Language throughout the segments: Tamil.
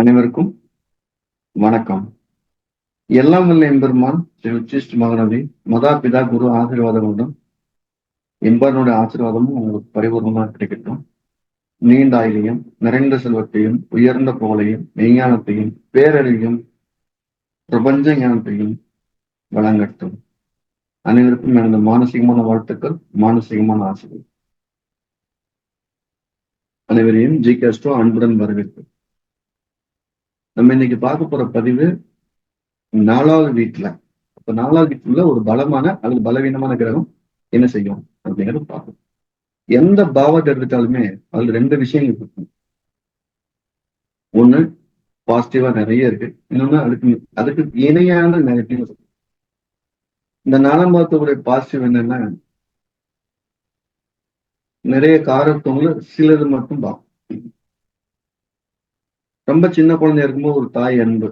அனைவருக்கும் வணக்கம். எல்லாம் வல்ல எம்பெருமான் ஸ்ரீ உச்சிஷ்ட மகனவி மதா பிதா குரு ஆசீர்வாதம் கொண்டும் எம்பரனுடைய ஆசீர்வாதமும் உங்களுக்கு பரிபூர்ணமாக கிடைக்கட்டும். நீண்ட ஆயிலையும் நிறைந்த செல்வத்தையும் உயர்ந்த புகழையும் மெய்ஞானத்தையும் பேரறிவையும் பிரபஞ்ச ஞானத்தையும் வழங்கட்டும். அனைவருக்கும் எனது மானசீகமான வாழ்த்துக்கள் மானசீகமான ஆசைகள் அனைவரையும் ஜி கேஸ்டோ அன்புடன் வரவேற்பு. நம்ம இன்னைக்கு பார்க்க போற பதிவு நாலாவது வீட்டுல. அப்ப நாலாவது வீட்டுல ஒரு பலமான அல்லது பலவீனமான கிரகம் என்ன செய்யும் அப்படிங்கிறது பார்க்கும் எந்த பாவத்தை எடுத்தாலுமே அதுல ரெண்டு விஷயங்கள் இருக்கும். ஒண்ணு பாசிட்டிவா நிறைய இருக்கு. இன்னொன்னு அதுக்கு அதுக்கு இணையான நெகட்டிவ் இருக்கு. இந்த நாலாம் பாவத்துடைய பாசிட்டிவ் என்னன்னா நிறைய காரத்தவங்கள சிலது மட்டும் பார்க்கும் ரொம்ப சின்ன குழந்தை இருக்கும்போது ஒரு தாய் அன்பு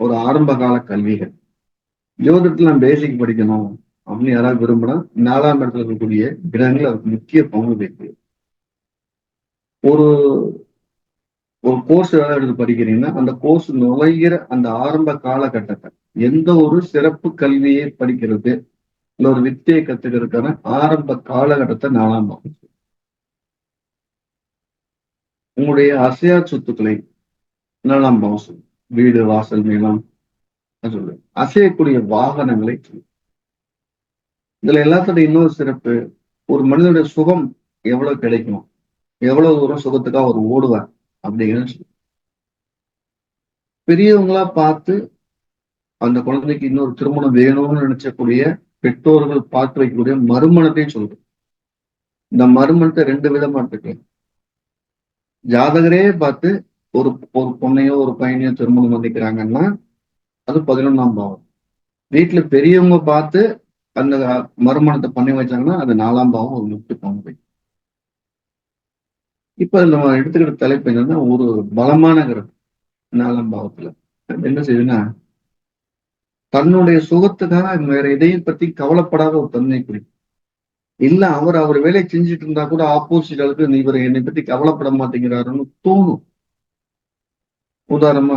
ஒரு ஆரம்ப கால கல்விகள். ஜோதிடத்துல நான் பேசிக் படிக்கணும் அப்படின்னு யாராவது விரும்பினா நாலாம் இடத்துல இருக்கக்கூடிய கிரகங்கள் அதுக்கு முக்கிய பங்கு வைக்கு ஒரு ஒரு கோர்ஸ் ஏதாவது எடுத்து படிக்கிறீங்கன்னா அந்த கோர்ஸ் நுழைகிற அந்த ஆரம்ப காலகட்டத்தை எந்த ஒரு சிறப்பு கல்வியை படிக்கிறது இல்ல ஒரு வித்தையை கத்துக்கிறதுக்கான ஆரம்ப காலகட்டத்தை நாலாம் பாகம் உங்களுடைய அசையா சொத்துக்களை நாலாம் பாவம் வீடு வாசல் நிலம் சொல்லு அசையக்கூடிய வாகனங்களை இதுல எல்லாத்தோட இன்னொரு சிறப்பு ஒரு மனிதனுடைய சுகம் எவ்வளவு கிடைக்கும் எவ்வளவு தூரம் சுகத்துக்காக அவர் ஓடுவார் அப்படிங்கிறது பெரியவங்களா பார்த்து அந்த குழந்தைக்கு இன்னொரு திருமணம் வேணும்னு நினைச்சக்கூடிய பெற்றோர்கள் பார்த்து வைக்கக்கூடிய மறுமணத்தையும் சொல்றேன் இந்த மறுமணத்தை ரெண்டு விதமா எடுத்துக்கலாம். ஜாதகரே பார்த்து ஒரு ஒரு பொண்ணையோ ஒரு பையனையோ திருமணம் பண்ணிக்கிறாங்கன்னா அது பதினொன்றாம் பாவம். வீட்டுல பெரியவங்க பார்த்து அந்த மறுமணத்தை பண்ணி வச்சாங்கன்னா அது நாலாம் பாவம் ஒரு முட்டு பங்கு இப்ப நம்ம எடுத்துக்கிட்ட தலைப்பு என்னன்னா ஒரு பலமான கிரகம் நாலாம் பாவத்துல. என்ன செய்யுதுன்னா தன்னுடைய சுகத்துக்காக வேற எதையும் பத்தி கவலைப்படாத ஒரு தன்மை குறிக்கும் இல்ல அவர் அவர் வேலையை செஞ்சுட்டு இருந்தா கூட ஆப்போசிட் அளவுக்கு இவர் என்னை பத்தி கவலைப்பட மாட்டேங்கிறாருன்னு தோணும். உதாரணமா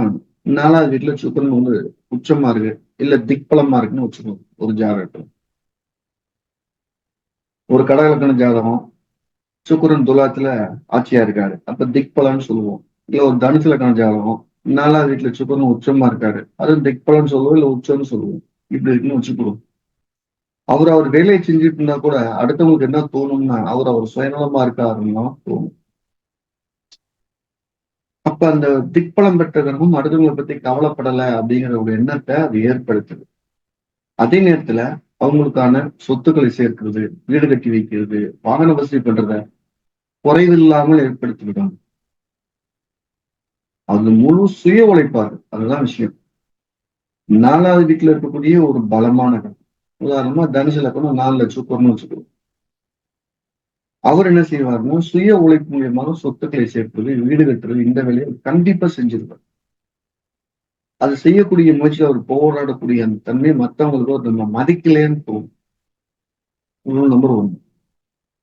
நாலாவது வீட்டுல சுக்கரன் வந்து உச்சமா இருக்கு இல்ல திக்பலமா இருக்குன்னு வச்சுக்கணும் ஒரு ஜாதகத்துல. ஒரு கடகலக்கண ஜாதகம் சுக்கரன் துலாத்துல ஆட்சியா இருக்காரு அப்ப திக்பலன்னு சொல்லுவோம். இல்ல ஒரு தனுசுல கண ஜாதகம் நாலாவது வீட்டுல சுக்கரன் உச்சமா இருக்காரு அது திக்பலன்னு சொல்லுவோம் இல்ல உச்சம்னு சொல்லுவோம். இப்படி இருக்குன்னு வச்சுக்கிறோம் அவர் அவர் வேலையை செஞ்சுட்டு இருந்தா கூட அடுத்தவங்களுக்கு என்ன தோணும்னா அவர் அவர் சுயநலமா இருக்காருன்னா தோணும். அப்ப அந்த திக்பலம் பெற்ற கிரகம் அடுத்தவங்களை பத்தி கவலைப்படலை அப்படிங்கிற ஒரு எண்ணத்தை அது ஏற்படுத்துது. அதே நேரத்துல அவங்களுக்கான சொத்துக்களை சேர்க்கிறது வீடு கட்டி வைக்கிறது வாகன வசதி பண்றத குறைவில்லாமல் ஏற்படுத்தி அது முழு சுய உழைப்பாரு அதுதான் விஷயம். நாலாவது வீட்டுல இருக்கக்கூடிய ஒரு பலமான கிரகம் உதாரணமா தனுசு லக்கணம் நாலு லட்சம் பொருள் வச்சுக்கிறோம் அவர் என்ன செய்வார்னா சுய உழைப்பு மூலியமாக சொத்துக்களை சேர்ப்பது வீடு கட்டுறது இந்த வேலையை கண்டிப்பா செஞ்சிருவார் அது செய்யக்கூடிய முயற்சி அவர் போராடக்கூடிய அந்த தன்மை மற்றவங்களுக்கு நம்ம மதிக்கலேன்னு தோணும். நம்பர் ஒன்று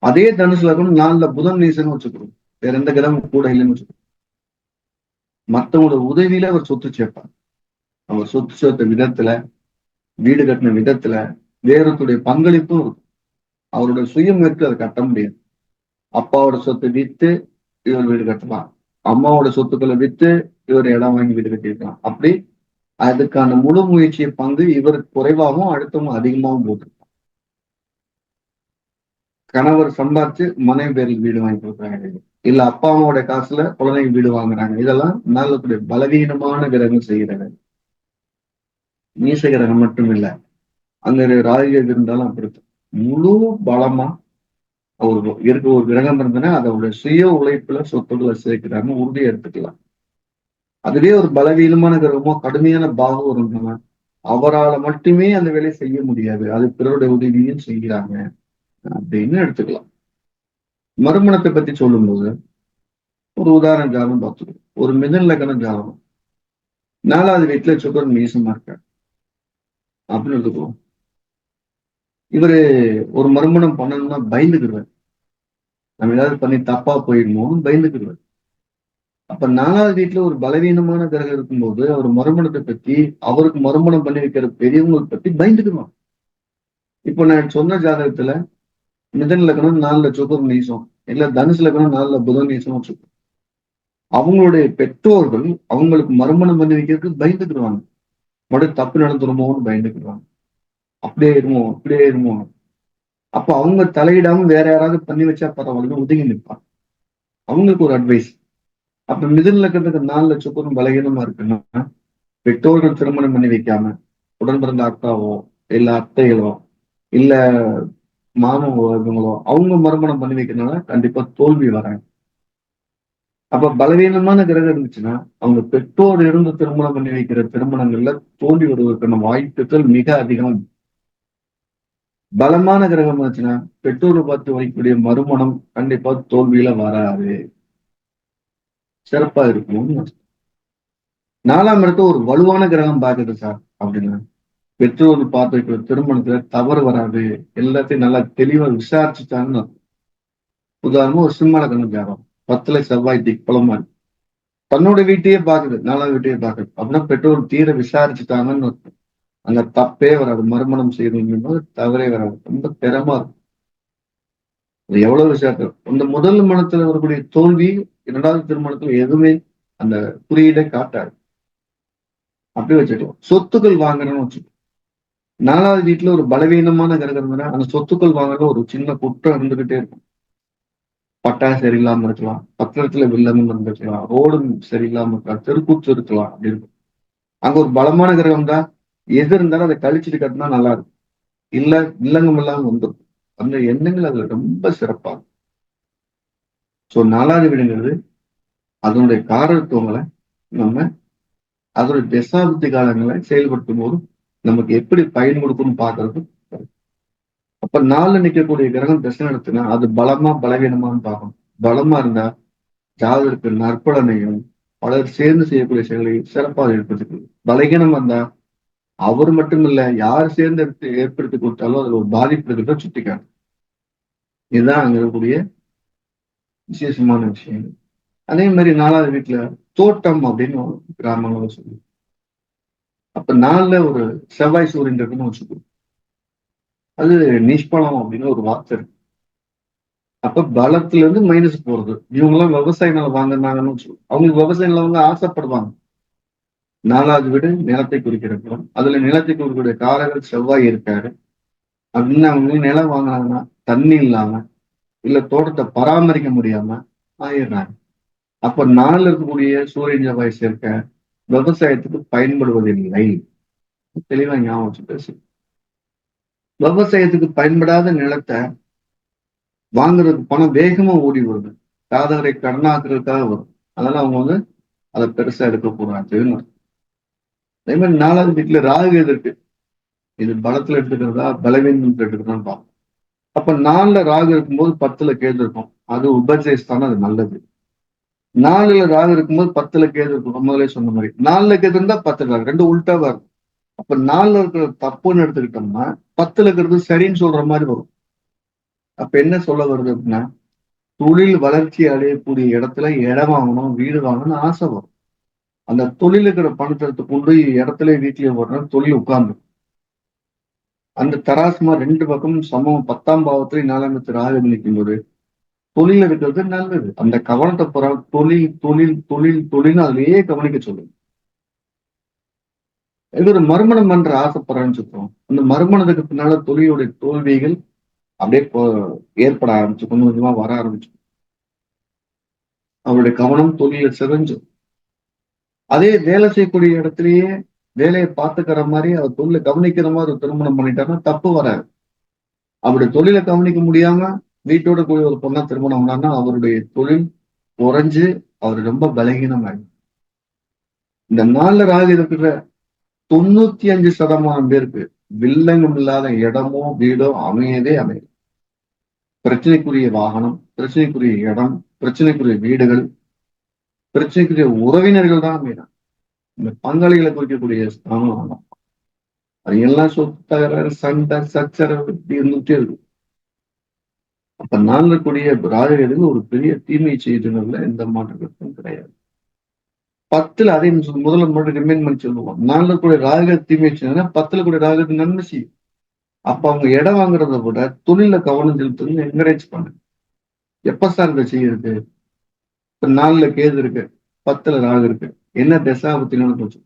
அதே தனுசு லக்கணம் நாலுல புதன் நீசன் வச்சுக்கிறோம் வேற எந்த கிரகம் கூட இல்லைன்னு வச்சுக்கிறோம் மற்றவங்களோட உதவியில அவர் சொத்து சேர்ப்பார். அவர் சொத்து சேர்த்த விதத்துல வீடு கட்டின விதத்துல வேறத்துடைய பங்களிப்பும் இருக்கும். அவருடைய சுயமுயற்சி அதை கட்ட முடியாது. அப்பாவோட சொத்தை வித்து இவர் வீடு கட்டலாம். அம்மாவோட சொத்துக்களை வித்து இவர் இடம் வாங்கி வீடு கட்டியிருக்கலாம். அப்படி அதுக்கான முழு முயற்சியை பங்கு இவர் குறைவாகவும் அடுத்தவங்க அதிகமாகவும் போட்டிருப்பாங்க கணவர் சம்பாதிச்சு மனைவி பேரில் வீடு வாங்கி கொடுக்குறாங்க. இல்ல அப்பா அம்மாவோட காசுல குழந்தைங்க வீடு வாங்குறாங்க. இதெல்லாம் நல்லக்கூடிய பலவீனமான கிரகம். செய்கிறாங்க நீச கிரகம் மட்டும் இல்லை. அங்க ராஜயோகம் இருந்தாலும் அப்படி முழு பலமா அவர் இருக்க ஒரு கிரகம் இருந்ததுன்னா அதோட சுய உழைப்புல சொத்துக்களை சேர்க்கிறாங்க உறுதியை எடுத்துக்கலாம். அதுவே ஒரு பலவீனமான கிரகமோ கடுமையான பாகம் இருந்தவன் அவரால் மட்டுமே அந்த வேலையை செய்ய முடியாது. அது பிறருடைய உதவியும் செய்கிறாங்க. அப்படின்னு எடுத்துக்கலாம். மறுமணத்தை பத்தி சொல்லும்போது ஒரு உதாரண ஜாதகம் பார்த்துக்கோ. ஒரு மிதன் லக்கண ஜாதகம். நாலாவது வீட்டுல சுக்கரன் மீசமா இருக்காரு. அப்படின்னு எடுத்துக்குவோம் இவரு ஒரு மறுமணம் பண்ணணும்னா பயந்துக்கிடுவார். நம்ம ஏதாவது பண்ணி தப்பா போயிடணும்னு பயந்துக்கிடுவார். அப்ப நாலாவது வீட்டுல ஒரு பலவீனமான கிரகம் இருக்கும்போது அவர் மறுமணத்தை பத்தி அவருக்கு மறுமணம் பண்ணி வைக்கிற பெரியவங்களை பத்தி பயந்துக்குவான் இப்போ நான் சொன்ன ஜாதகத்துல மிதன் லக்னம் நாலுல சுக்கர் நீசம் இல்ல தனுசு லக்னம் நாலுல புதன் நீசம் வச்சுக்கோ. அவங்களுடைய பெற்றோர்கள் அவங்களுக்கு மறுமணம் பண்ணி வைக்கிறதுக்கு பயந்துக்கிடுவாங்க. மறுபடியும் தப்பு நடந்துருமோன்னு பயந்துக்கிடுவாங்க. அப்படியே இருமோ அப்படியே இருமோ அப்ப அவங்க தலையிடாம வேற யாராவது பண்ணி வச்சா பரவாயில்ல ஒதுங்கி நிற்பான் அவங்களுக்கு ஒரு அட்வைஸ் அப்ப மிதில் லக்கத்துக்கு நாலு சுக்கரம் பலகீனமா இருக்குன்னா பெற்றோர்கள் திருமணம் பண்ணி வைக்காம உடன் பிறந்த அக்காவோ இல்ல அத்தைகளோ இல்ல மாமங்களோ இவங்களோ அவங்க மறுமணம் பண்ணி வைக்கிறதுனால கண்டிப்பா தோல்வி வராங்க. அப்ப பலவீனமான கிரகம் இருந்துச்சுன்னா அவங்க பெற்றோர் இருந்து திருமணம் பண்ணி வைக்கிற திருமணங்கள்ல தோல்வி வருவதற்கான வாய்ப்புகள் மிக அதிகம். பலமான கிரகம் இருந்துச்சுன்னா பெற்றோரை பார்த்து வைக்கக்கூடிய மறுமணம் கண்டிப்பா தோல்வியில வராது. சிறப்பா இருக்கும். நாலாம் இடத்துல ஒரு வலுவான கிரகம் பாக்குது சார் அப்படின்னா பெற்றோர் பார்த்து வைக்கிற திருமணத்துல தவறு வராது. எல்லாத்தையும் நல்லா தெளிவா விசாரிச்சுட்டாங்கன்னு உதாரணமா ஒரு சிம்மல லக்னம் ஜாதகம். பத்துல செவ்வாய் திக்பலமா இருக்கு தன்னோட வீட்டையே பாக்குது நாலாம் வீட்டையே பாக்குது அப்படின்னா பெற்றோர் தீர விசாரிச்சுட்டாங்கன்னு அந்த தப்பே வராது மறுமணம் செய்யணும் தவறே வராது. ரொம்ப திறமா இருக்கும். எவ்வளவு விஷயத்தில் இந்த முதல் மனத்துல வரக்கூடிய தோல்வி இரண்டாவது திருமணத்துல எதுவுமே அந்த குறியீடை காட்டாது. அப்படி வச்சுக்கலாம் சொத்துக்கள் வாங்கணும்னு வச்சுக்கோ நாலாவது வீட்டுல ஒரு பலவீனமான கிரகம் அந்த சொத்துக்கள் வாங்குறது ஒரு சின்ன குற்றம் இருந்துகிட்டே இருக்கும். பட்டா சரியில்லாம இருக்கலாம் பத்திரத்துல வில்லமும் இருந்துக்கலாம் ரோடு சரியில்லாம இருக்கலாம் தெருக்கூத்து இருக்கலாம் அப்படி இருக்கும். அங்க ஒரு பலமான கிரகம் தான் எது இருந்தாலும் அதை கழிச்சுட்டு கட்டினா நல்லா இருக்கும். இல்ல இல்லங்கம் இல்லாம வந்துடும் அந்த எண்ணங்கள் அதுல ரொம்ப சிறப்பாகும். சோ ஸோ நாலாவது வீடுங்கிறது அதனுடைய காரத்துவங்களை நம்ம அதனுடைய தசாபுத்தி காலங்களை செயல்படுத்தும் போது நமக்கு எப்படி பயன் கொடுக்கும்னு பாக்குறது அப்ப நாலு நிக்கக்கூடிய கிரகம் தசை நடத்தினா அது பலமா பலவீனமான்னு பார்க்கணும். பலமா இருந்தா ஜாதகருக்கு நற்பலனையும் பலர் சேர்ந்து செய்யக்கூடிய செயல்களையும் சிறப்பாக ஏற்படுத்திக்கிறது பலகீனம் வந்தா அவர் மட்டும் இல்ல யார் சேர்ந்து எடுத்து ஏற்படுத்தி கொடுத்தாலும் அதுல ஒரு பாதிப்பு இருக்கிறத சுட்டிக்காட்டு இதுதான் அங்க இருக்கக்கூடிய விசேஷமான விஷயங்கள் அதே மாதிரி நாலாவது வீட்டுல தோட்டம் அப்படின்னு கிராமங்கள சொல்லி அப்ப நாலுல ஒரு செவ்வாய் சூரியன் இருக்குன்னு வச்சுக்கோ அது நிஷ்பலம் அப்படின்னு ஒரு வார்த்தை இருக்கு. அப்ப பலத்துல இருந்து மைனஸ் போறது. இவங்க எல்லாம் விவசாய நிலம் வாங்கினாங்கன்னு சொல்லுவோம் அவங்களுக்கு விவசாய நிலம் வந்து ஆசைப்படுவாங்க. நாலாவது வீடு நிலத்தை குறிக்கிற அதுல நிலத்தை குறிக்கக்கூடிய காரகர் செவ்வாய் இருக்காரு. அப்படின்னு அவங்க நிலம் வாங்கினாங்கன்னா தண்ணி இல்லாம இல்ல தோட்டத்தை பராமரிக்க முடியாம ஆயிடுறாங்க. அப்ப நாளில் இருக்கக்கூடிய சூரியன் செவ்வாய் சேர்க்க விவசாயத்துக்கு பயன்படுவதில்லை. தெளிவா ஞாபகம் வச்சு பேசு விவசாயத்துக்கு பயன்படாத நிலத்தை வாங்குறதுக்கு பணம் வேகமா ஓடி வருது. காதகரை கடனாக்குறதுக்காக வரும். அதனால அவங்க வந்து அதை பெருசா எடுக்க போறாங்க அதே மாதிரி நாலாவது வீட்டுல ராகு எதற்கு இது பலத்துல எடுத்துக்கிறதா பலவீனம் எடுத்துக்கிறதான்னு பார்ப்போம். அப்ப நாலுல ராகு இருக்கும்போது பத்துல கேது இருக்கும். அது உபஜயஸ்தானம் அது நல்லது. நாலுல ராகு இருக்கும்போது பத்துல கேது இருக்கும். முதலே சொன்ன மாதிரி. நாலுல கேது இருந்தா பத்து ராகு ரெண்டு உள்டாவா இருக்கும் அப்ப நாலுல இருக்கிற தப்புன்னு எடுத்துக்கிட்டோம்னா பத்துல இருக்கிறது சரின்னு சொல்ற மாதிரி வரும். அப்ப என்ன சொல்ல வருது அப்படின்னா தொழில் வளர்ச்சி அடையக்கூடிய இடத்துல இடம் வாங்கணும் வீடு வாங்கணும்னு ஆசை வரும். அந்த தொழில் இருக்கிற பணத்தை எடுத்து கொண்டு இடத்துல வீட்டிலேயே போடுற தொழில் உட்கார்ந்து. அந்த தராசுமா ரெண்டு பக்கமும் சமம். பத்தாம் பாவத்துல நாலாம் ராகு நிற்கும் போது தொழில் இருக்கிறது நல்லது. அந்த கவனத்தை புற தொழில் தொழில் தொழில் தொழில் அதுலயே கவனிக்க சொல்லுங்க. இது ஒரு மறுமணம் பண்ற ஆசைப்படுறான்னு சொல்றோம். அந்த மறுமணத்துக்கு பின்னால தொழிலுடைய தோல்விகள் அப்படியே ஏற்பட ஆரம்பிச்சு கொஞ்சம் கொஞ்சமா வர ஆரம்பிச்சு. அவருடைய கவனம் தொழில சிறஞ்சு அதே வேலை செய்யக்கூடிய இடத்துலயே வேலையை பார்த்துக்கிற மாதிரி அவர் தொழிலை கவனிக்கிற மாதிரி திருமணம் பண்ணிட்டாருன்னா தப்பு வராது. அவருடைய தொழிலை கவனிக்க முடியாம வீட்டோட கூடிய ஒரு பொண்ணா திருமணம் பண்ணார்னா அவருடைய தொழில் குறைஞ்சு அவர் ரொம்ப பலகீனம் ஆகும் இந்த நாலு ராக இருக்கிற தொண்ணூத்தி அஞ்சு சதமானம் பேருக்கு வில்லங்கம் இல்லாத இடமோ வீடோ அமையவே அமையும் பிரச்சனைக்குரிய வாகனம் பிரச்சனைக்குரிய இடம் பிரச்சனைக்குரிய வீடுகள் பிரச்சனைக்குரிய உறவினர்கள் தான் அமையலாம் இந்த பங்காளிகளை குறிக்கக்கூடிய ஸ்தானம். அது எல்லாம் சொத்து சண்டை சச்சரவு இப்படி இருந்துட்டே இருக்கும் அப்ப நான்கு கூடிய ராஜகேதுக்கு ஒரு பெரிய தீமை செய்ததுல எந்த மாற்றங்களும் கிடையாது. பத்துல அதே முதல்ல மட்டும் ரிமைண்ட் பண்ணி சொல்லுவோம். நாலுல கூட ராக தீமை வச்சுன்னா பத்துல கூட ராகத்துக்கு நன்மை செய்யும். அப்ப அவங்க இடம் வாங்குறத விட தொழில கவனம் செலுத்துன்னு என்கரேஜ் பண்ணு எப்ப சார் இந்த செய்யறது? இப்ப நாலுல கேது இருக்கு பத்துல ராகு இருக்கு. என்ன தசாபத்தினு போச்சு?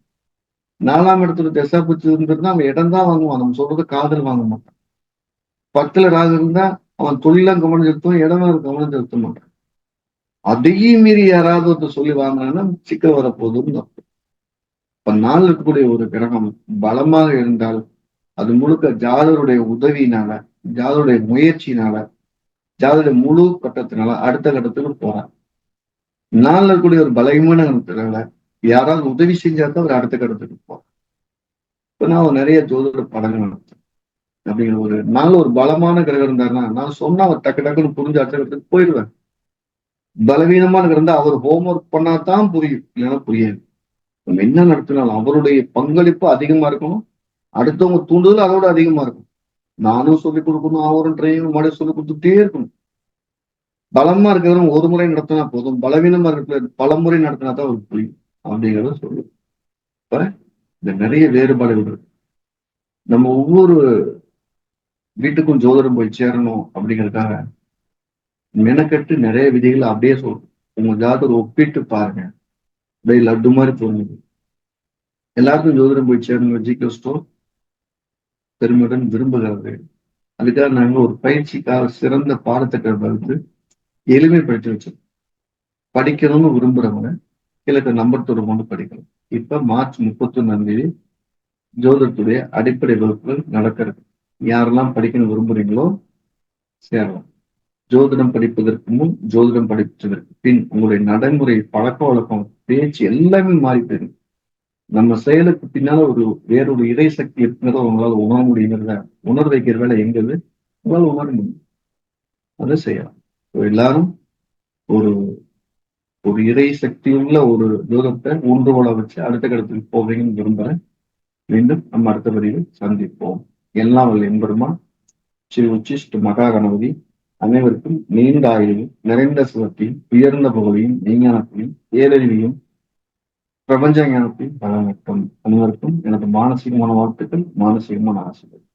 நாலாம் இடத்துல தசாபத்தி அவன் இடம் தான் வாங்குவான். நம்ம சொல்றது காதல் வாங்க மாட்டான். பத்துல ராகு இருந்தா அவன் தொழிலாம் கவனம் செலுத்துவான் இடம் கவனம் செலுத்த மாட்டான். அதையும் மீறி யாராவது ஒருத்தர் சொல்லி வாங்கினான்னா சிக்கல் வரப்போகுதுன்னு இப்ப நாள் இருக்கக்கூடிய ஒரு கிரகம் பலமாக இருந்தால் அது முழுக்க ஜாதருடைய உதவியினால ஜாதருடைய முயற்சியினால ஜாதருடைய முழு கட்டத்தினால அடுத்த கட்டத்துக்கு போறான். நாளில் இருக்கக்கூடிய ஒரு பலகீனமான கட்டத்தினால யாராவது உதவி செஞ்சா தான் அவர் அடுத்த கடத்துக்கு போறான் இப்போ நான் நிறைய ஜோதிட படங்கள் நடத்தேன் அப்படிங்கிற ஒரு நல்ல ஒரு பலமான கிரகம் இருந்தாருன்னா நான் சொன்னா அவர் டக்கு டக்குன்னு புரிஞ்ச அடுத்த கட்டத்துக்கு போயிடுவேன் பலவீனமான இருந்தா அவர் ஹோம்ஒர்க் பண்ணாதான் புரியும் இல்லைன்னா புரியாது. நம்ம என்ன நடத்தினாலும் அவருடைய பங்களிப்பு அதிகமா இருக்கணும். அடுத்தவங்க தூண்டுதல் அதோட அதிகமா இருக்கும் நானும் சொல்லிக் கொடுக்கணும் அவரும் ட்ரைனிங் மாடி சொல்லி கொடுத்துட்டே இருக்கணும். பலமா இருக்கிறவங்க ஒரு முறை நடத்தினா போதும். பலவீனமா இருக்கிற பல முறை நடத்தினா தான் அவருக்கு புரியும். அப்படிங்கிறத சொல்லுவோம். இப்ப இந்த நிறைய வேறுபாடுகள் இருக்கு. நம்ம ஒவ்வொரு வீட்டுக்கும் ஜோதிடம் போய் சேரணும் அப்படிங்கிறதுக்காக மெனக்கட்டு நிறைய விதிகளை அப்படியே சொல்றோம். உங்க ஜாதகம் ஒப்பிட்டு பாருங்க. அப்படியே லட்டு மாதிரி தோணுது. எல்லாருக்கும் ஜோதிடம் போய் சேரணும் ஜிகே ஸ்டோர் பெருமையுடன் விரும்புகிறது அதுக்காக நாங்கள் ஒரு பயிற்சிக்காக சிறந்த பாடத்திட்டம் வகுத்து எளிமைப்படுத்தி வச்சோம் படிக்கணும்னு விரும்புறவங்க கிழக்கு நம்பர் தொடர்பு படிக்கலாம் இப்ப மார்ச் முப்பத்தி ஒன்னாம் தேதி ஜோதிடத்துடைய அடிப்படை வகுப்புகள் நடக்கிறது. யாரெல்லாம் படிக்கணும் விரும்புறீங்களோ சேரலாம். ஜோதிடம் படிப்பதற்கு முன் ஜோதிடம் படிப்பதற்கு பின் உங்களுடைய நடைமுறை பழக்க வழக்கம் பேச்சு எல்லாமே மாறி போயிடும். நம்ம செயலுக்கு பின்னால ஒரு வேறொரு இறை சக்தி இருக்கிறத உங்களால் உணர முடியுங்கிறத உணர் வைக்கிற வேலை எங்கிறது உங்களால் உணர முடியும். அதை செய்யலாம். எல்லாரும் ஒரு ஒரு இறை சக்தி உள்ள ஒரு தூரத்தை ஊன்றுகோலை வச்சு அடுத்த கடத்துக்கு போவீங்கன்னு விரும்புறேன். மீண்டும் நம்ம அடுத்த பதிவில் சந்திப்போம். எல்லாம் வல்ல எம்பெருமா ஸ்ரீ உச்சிஷ்ட மகா கணபதி. அனைவருக்கும் நீண்ட ஆயுளையும் நிறைந்த சுகத்தையும் உயர்ந்த புகழையும் மெய்ஞானத்தையும் ஏழறிவையும் பிரபஞ்ச ஞானத்தையும் பலமட்டும் அனைவருக்கும் எனது மானசீகமான வாழ்த்துக்கள் மானசீகமான ஆசைகள்